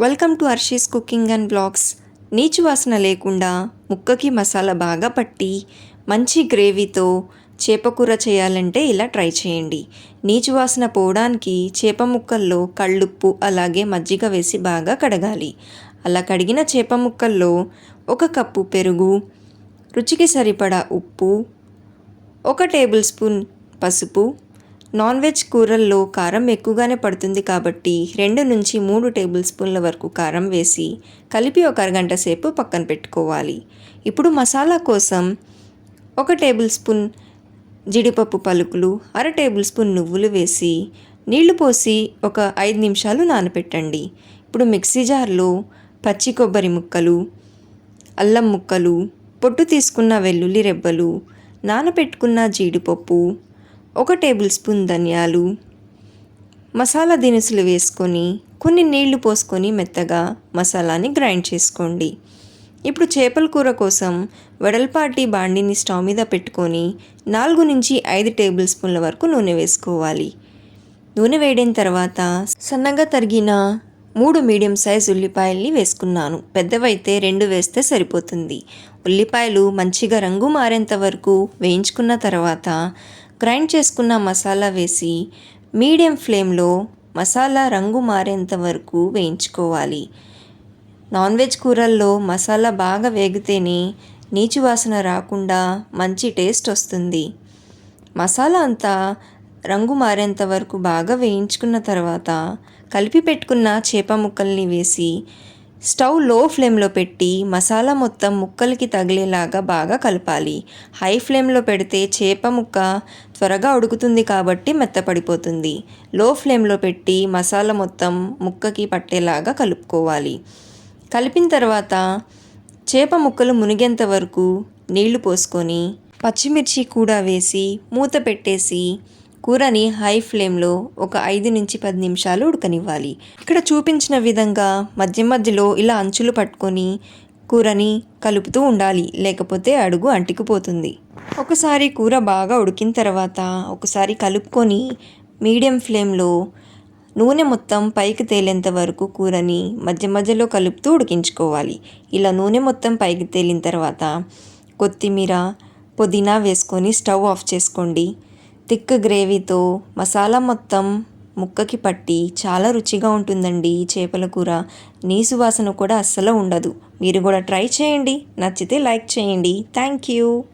Welcome to Arshi's cooking and blogs నీచు వాసన లేకుండా ముక్కకి మసాలా బాగా పట్టి మంచి గ్రేవీతో చేపకూర చేయాలంటే ఇలా ట్రై చేయండి. నీచు వాసన పోవడానికి చేప ముక్కల్లో కళ్ళుప్పు అలాగే మజ్జిగ వేసి బాగా కడగాలి. అలా కడిగిన చేప ముక్కల్లో ఒక కప్పు పెరుగు రుచికి సరిపడా ఉప్పు ఒక టేబుల్ స్పూన్ పసుపు నాన్ వెజ్ కూరల్లో కారం ఎక్కువగానే పడుతుంది కాబట్టి రెండు నుంచి మూడు టేబుల్ స్పూన్ల వరకు కారం వేసి కలిపి ఒక అరగంట సేపు పక్కన పెట్టుకోవాలి. ఇప్పుడు మసాలా కోసం ఒక టేబుల్ స్పూన్ జీడిపప్పు పలుకులు అర టేబుల్ స్పూన్ నువ్వులు వేసి నీళ్ళు పోసి ఒక ఐదు నిమిషాలు నానపెట్టండి. ఇప్పుడు మిక్సీ జార్లో పచ్చి కొబ్బరి ముక్కలు అల్లం ముక్కలు పొట్టు తీసుకున్న వెల్లుల్లి రెబ్బలు నానబెట్టుకున్న జీడిపప్పు ఒక టేబుల్ స్పూన్ ధనియాలు మసాలా దినుసులు వేసుకొని కొన్ని నీళ్ళు పోసుకొని మెత్తగా మసాలాని గ్రైండ్ చేసుకోండి. ఇప్పుడు చేపల కూర కోసం వెడల్పాటి బాండిని స్టవ్ మీద పెట్టుకొని నాలుగు నుంచి ఐదు టేబుల్ స్పూన్ల వరకు నూనె వేసుకోవాలి. నూనె వేడిన తర్వాత సన్నగా తరిగిన మూడు మీడియం సైజ్ ఉల్లిపాయల్ని వేసుకున్నాను. పెద్దవైతే రెండు వేస్తే సరిపోతుంది. ఉల్లిపాయలు మంచిగా రంగు మారేంత వరకు వేయించుకున్న తర్వాత గ్రైండ్ చేసుకున్న మసాలా వేసి మీడియం ఫ్లేమ్లో మసాలా రంగు మారేంత వరకు వేయించుకోవాలి. నాన్ వెజ్ కూరల్లో మసాలా బాగా వేగితేనే నీచు వాసన రాకుండా మంచి టేస్ట్ వస్తుంది. మసాలా అంతా రంగు మారేంత వరకు బాగా వేయించుకున్న తర్వాత కలిపి పెట్టుకున్న చేప ముక్కల్ని వేసి స్టవ్లో ఫ్లేమ్లో పెట్టి మసాలా మొత్తం ముక్కలకి తగిలేలాగా బాగా కలపాలి. హై ఫ్లేమ్లో పెడితే చేప ముక్క త్వరగా ఉడుకుతుంది కాబట్టి మెత్తపడిపోతుంది లో ఫ్లేమ్లో పెట్టి మసాలా మొత్తం ముక్కకి పట్టేలాగా కలుపుకోవాలి. కలిపిన తర్వాత చేప ముక్కలు మునిగేంత వరకు నీళ్ళు పోసుకొని పచ్చిమిర్చి కూడా వేసి మూత పెట్టేసి కూరని హై ఫ్లేమ్లో ఒక ఐదు నుంచి పది నిమిషాలు ఉడకనివ్వాలి. ఇక్కడ చూపించిన విధంగా మధ్య మధ్యలో ఇలా అంచులు పట్టుకొని కూరని కలుపుతూ ఉండాలి. లేకపోతే అడుగు అంటికిపోతుంది. ఒకసారి కూర బాగా ఉడికిన తర్వాత ఒకసారి కలుపుకొని మీడియం ఫ్లేమ్లో నూనె మొత్తం పైకి తేలేంత వరకు కూరని మధ్య మధ్యలో కలుపుతూ ఉడికించుకోవాలి. ఇలా నూనె మొత్తం పైకి తేలిన తర్వాత కొత్తిమీర పుదీనా వేసుకొని స్టవ్ ఆఫ్ చేసుకోండి. థిక్ గ్రేవీతో మసాలా మొత్తం ముక్కకి పట్టి చాలా రుచిగా ఉంటుందండి ఈ చేపల కూర. నీసు వాసన కూడా అస్సలు ఉండదు. మీరు కూడా ట్రై చేయండి. నచ్చితే లైక్ చేయండి. Thank you.